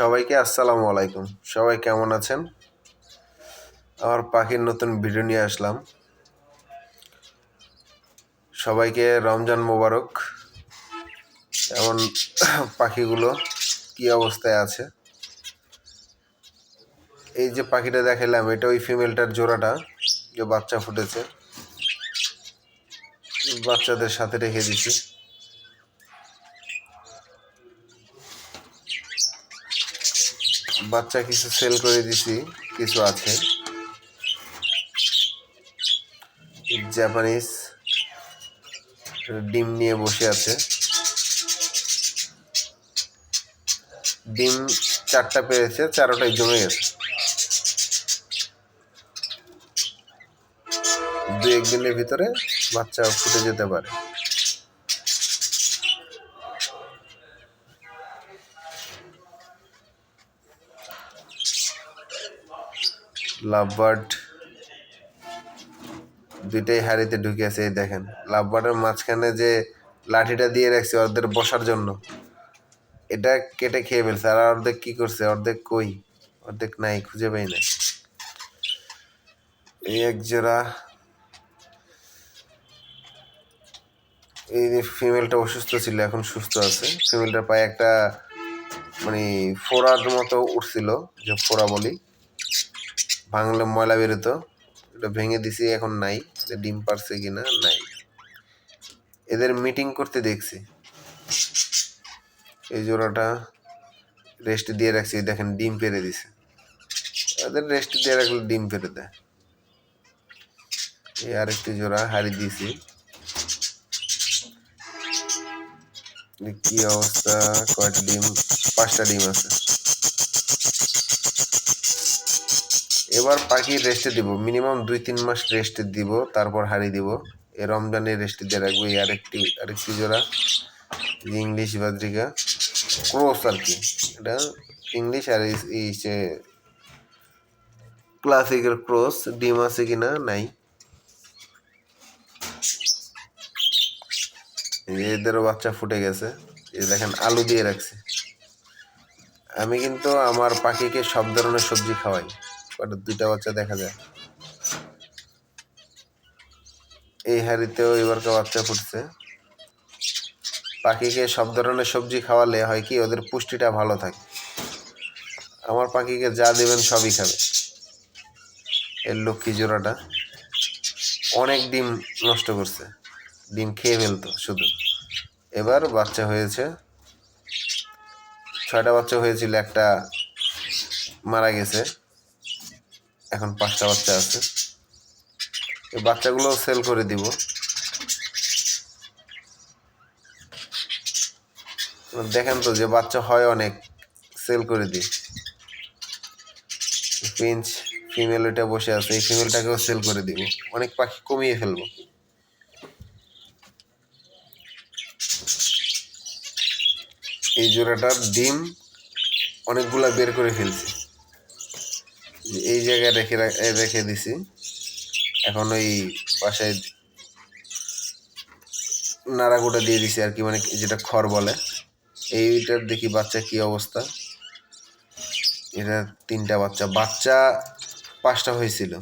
সবাইকে আসসালামু আলাইকুম। সবাই কেমন আছেন? আমার পাখির নতুন ভিডিও নিয়ে আসলাম। সবাইকে রমজান মোবারক। এমন পাখিগুলো কি অবস্থায় আছে? এই যে পাখিটা দেখালাম এটা ওই ফিমেলটার জোড়াটা, যে বাচ্চা ফুটেছে। বাচ্চাদের সাথে রেখে দিছি। বাচ্চা কিছু সেল করে দিছি, কিছু আছে। জাপানিজ ডিম নিয়ে বসে আছে। ডিম চারটা পেয়েছে চারোটাই জমে গেছে দু একদিনের ভিতরে বাচ্চা ফুটে যেতে পারে। লাভবার্ড দুইটাই হাড়িতে ঢুকে আছে, এই দেখেন। লাভবার্ডের মাঝখানে যে লাঠিটা দিয়ে রাখছে ওদের বসার জন্য, এটা কেটে খেয়ে ফেলছে। আর অর্ধেক কি করছে? অর্ধেক কই? অর্ধেক নাই, খুঁজে পাই না এই এক জোড়া। এই যে ফিমেলটা অসুস্থ ছিল, এখন সুস্থ আছে। ফিমেলটার পায়ে একটা মানে ফোড়ার মতো উঠছিল, যে ফোড়া বলি। ভাঙলে ময়লা বেরোতো। এটা ভেঙে দিছি, এখন নাই। ডিম পারছে কিনা, নাই। এদের মিটিং করতে দেখছি। এই জোড়াটা রেস্ট দিয়ে রাখছি। দেখেন, ডিম পেরে দিছে। এদের রেস্ট দিয়ে রাখলে ডিম পেরে দেয়। এই আরেকটি জোড়া হারি দিয়েছি। কি অবস্থা? কয়টা ডিম? পাঁচটা ডিম আছে। এবার পাখি রেস্টে দিব। মিনিমাম দুই তিন মাস রেস্টে দিব, তারপর হারি দিব। এ রমজানে রেস্টে দিয়ে রাখব এই আরেকটি আরেকটি জোড়া। ইংলিশ বাদ্রিকা। ক্রোস আর কি। এটা ইংলিশ আর ক্লাসিকের ক্রস ডিম আছে কিনা নাই। এদেরও বাচ্চা ফুটে গেছে। এই দেখেন, আলু দিয়ে রাখছে। আমি কিন্তু আমার পাখিকে সব ধরনের সবজি খাওয়াই। কটা দুইটা বাচ্চা দেখা যায়। এই হাড়িতেও এবারকার বাচ্চা ফুটছে। পাখিকে সব ধরনের সবজি খাওয়ালে হয় কি ওদের পুষ্টিটা ভালো থাকে। আমার পাখিকে যা দেবেন সবই খাবে। এর লক্ষ্মী জোড়াটা অনেক ডিম নষ্ট করছে। ডিম খেয়ে ফেলতো শুধু। এবার বাচ্চা হয়েছে। ছয়টা বাচ্চা হয়েছিল, একটা মারা গেছে। এখন পাঁচটা বাচ্চা আছে। এই বাচ্চাগুলো সেল করে দিব। দেখেন তো যে বাচ্চা হয় অনেক, সেল করে দিই। পিঞ্চ ফিমেল ওইটা বসে আছে, এই ফিমেলটাকেও সেল করে দিব। অনেক পাখি কমিয়ে ফেলব। এই জোড়াটার ডিম অনেকগুলা বের করে ফেলছি। এই জায়গায় রেখে রেখে দিছি। এখন ওই বাসায় নাড়াগুটা দিয়ে দিছি আর কি মানে যেটা খড় বলে। এইটার দেখি বাচ্চা কি অবস্থা। এটা তিনটা বাচ্চা। বাচ্চা পাঁচটা হয়েছিল।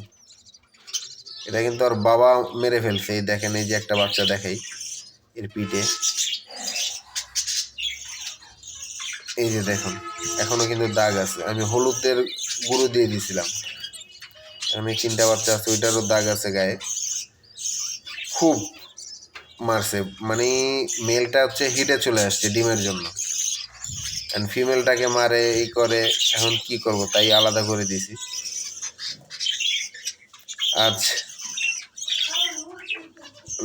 এটা কিন্তু আর বাবা মেরে ফেলছে। এই দেখেন, এই যে একটা বাচ্চা দেখাই এর পিঠে। এই যে দেখুন, এখনও কিন্তু দাগ আছে। আমি হলুদের গুঁড়ো দিয়ে দিয়েছিলাম আমি তিনটা বাচ্চা আছে ওইটারও দাগ আছে গায়ে। খুব মারছে মানে মেলটা হচ্ছে হিটে চলে আসছে ডিমের জন্য। অ্যান্ড ফিমেলটাকে মারে, এই করে, এখন কি করব, তাই আলাদা করে দিছি। আজ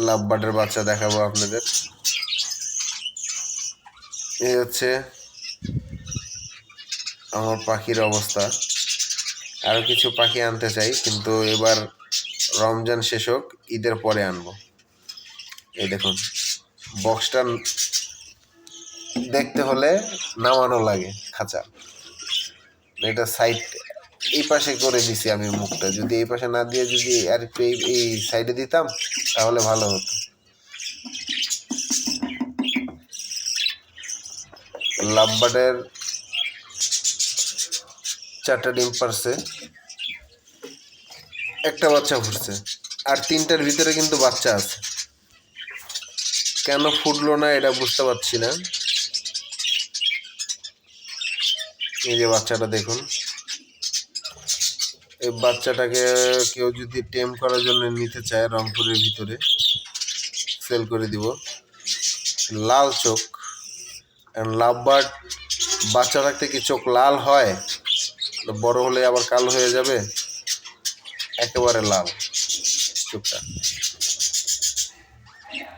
লাভ বাটের বাচ্চা দেখাবো আপনাদের। এই হচ্ছে আমার পাখির অবস্থা। আরও কিছু পাখি আনতে চাই, কিন্তু এবার রমজান শেষ হোক, ঈদের পরে আনব। এই দেখুন বক্সটা দেখতে হলে নামানো লাগে খাঁচা। এটা সাইড এই পাশে করে দিছি আমি মুখটা। যদি এই পাশে না দিয়ে যদি আর এই সাইডে দিতাম, তাহলে ভালো হতো। লাভবার্ডের চারটা ডিম পারছে। একটা বাচ্চা ফুটছে আর তিনটার ভিতরে কিন্তু বাচ্চা আছে। কেন ফুটলো না এটা বুঝতে পারছি না। এই যে বাচ্চাটা দেখুন। এই বাচ্চাটাকে কেউ যদি টেম করার জন্য নিতে চায় রংপুরের ভিতরে, সেল করে দিব। লাল চোখ। লাভ বার্ড বাচ্চা থাকতে কি চোখ লাল হয়? বড় হলে আবার কালো হয়ে যাবে? একেবারে লাল। চোখটা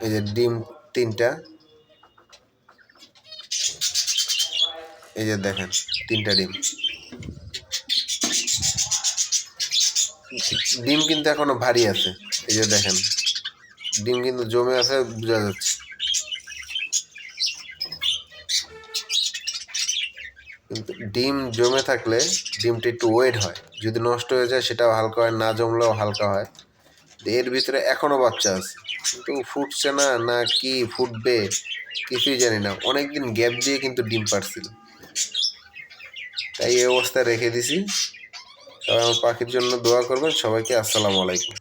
এই যে ডিম তিনটা। এই যে দেখেন, তিনটা ডিম। ডিম কিন্তু এখনও ভারী আছে। এই যে দেখেন, ডিম কিন্তু জমে আছে, বোঝা যাচ্ছে। ডিম জমে থাকলে ডিমটা একটু ওয়েট হয়। যদি নষ্ট হয়ে যায়, সেটাও হালকা হয়, না জমলেও হালকা হয়। এর ভিতরে এখনও বাচ্চা আছে। কিন্তু ফুটছে না না কি ফুটবে, কিছুই জানি না। অনেকদিন গ্যাপ দিয়ে কিন্তু ডিম পারছিল তাই এই অবস্থায় রেখে দিছি। সবাই আমার পাখির জন্য দোয়া করবেন। সবাইকে আসসালামু আলাইকুম।